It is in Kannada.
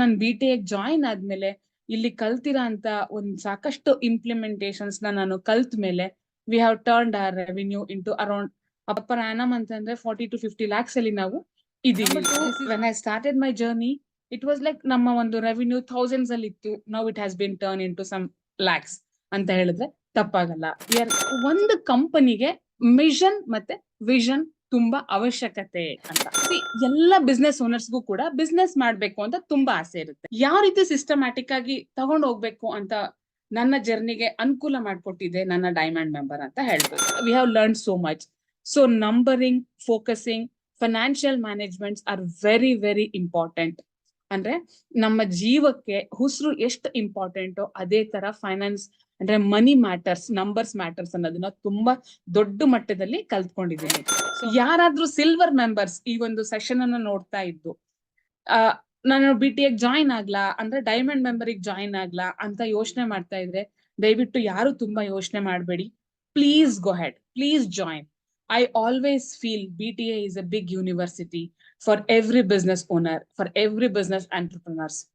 ನಾನು ಬಿ ಟಿ ಎಗ್ ಜಾಯಿನ್ ಆದ್ಮೇಲೆ ಇಲ್ಲಿ ಕಲ್ತಿರೋ ಅಂತ ಒಂದ್ ಸಾಕಷ್ಟು ಇಂಪ್ಲಿಮೆಂಟೇಶನ್ಸ್ನ ನಾನು ಕಲ್ತ್ ಮೇಲೆ we have turn our revenue into around upper annum ಅಂತಂದ್ರೆ ಫಾರ್ಟಿ ಟು ಫಿಫ್ಟಿ ಲ್ಯಾಕ್ಸ್ ಅಲ್ಲಿ ನಾವು ಇದೀವಿ when I started my journey it was like ನಮ್ಮ ಒಂದು ರೆವಿನ್ಯೂ ಥೌಸಂಡ್ಸ್ ಅಲ್ಲಿ ಇತ್ತು. Now it has been turn into some lakhs ಅಂತ ಹೇಳಿದ್ರೆ ತಪ್ಪಾಗಲ್ಲ. ಒಂದು ಕಂಪನಿಗೆ ಮಿಷನ್ ಮತ್ತೆ ವಿಷನ್ ತುಂಬಾ ಅವಶ್ಯಕತೆ ಅಂತ. ಎಲ್ಲ ಬಿಸ್ನೆಸ್ ಓನರ್ಸ್ಗೂ ಕೂಡ ಬಿಸ್ನೆಸ್ ಮಾಡ್ಬೇಕು ಅಂತ ತುಂಬಾ ಆಸೆ ಇರುತ್ತೆ. ಯಾವ ರೀತಿ ಸಿಸ್ಟಮ್ಯಾಟಿಕ್ ಆಗಿ ತಗೊಂಡ್ ಹೋಗ್ಬೇಕು ಅಂತ ನನ್ನ ಜರ್ನಿಗೆ ಅನುಕೂಲ ಮಾಡ್ಕೊಟ್ಟಿದೆ ನನ್ನ ಡೈಮಂಡ್ ಮೆಂಬರ್ ಅಂತ ಹೇಳ್ಬೋದು. We have learn so much so numbering focusing financial managements are very very important ಅಂದ್ರೆ ನಮ್ಮ ಜೀವಕ್ಕೆ ಹುಸ್ರು ಎಷ್ಟು ಇಂಪಾರ್ಟೆಂಟೋ ಅದೇ ತರ ಫೈನಾನ್ಸ್ ಅಂದ್ರೆ ಮನಿ ಮ್ಯಾಟರ್ಸ್ ನಂಬರ್ಸ್ ಮ್ಯಾಟರ್ಸ್ ಅನ್ನೋದನ್ನ ತುಂಬಾ ದೊಡ್ಡ ಮಟ್ಟದಲ್ಲಿ ಕಲ್ತ್ಕೊಂಡಿದ್ದೀನಿ. ಯಾರಾದ್ರೂ ಸಿಲ್ವರ್ ಮೆಂಬರ್ಸ್ ಈ ಒಂದು ಸೆಷನ್ ಅನ್ನ ನೋಡ್ತಾ ಇದ್ದು, ಆ, ನಾನು ಬಿ ಟಿ ಜಾಯಿನ್ ಆಗ್ಲಾ? ಅಂದ್ರೆ ಡೈಮಂಡ್ ಮೆಂಬರಿಗೆ ಜಾಯಿನ್ ಆಗ್ಲಾ? ಅಂತ ಯೋಚನೆ ಮಾಡ್ತಾ ಇದ್ರೆ, ದಯವಿಟ್ಟು ಯಾರು ತುಂಬಾ ಯೋಚನೆ ಮಾಡಬೇಡಿ. Please go head please join I always feel B T A is a big university for every business owner for every business entrepreneurs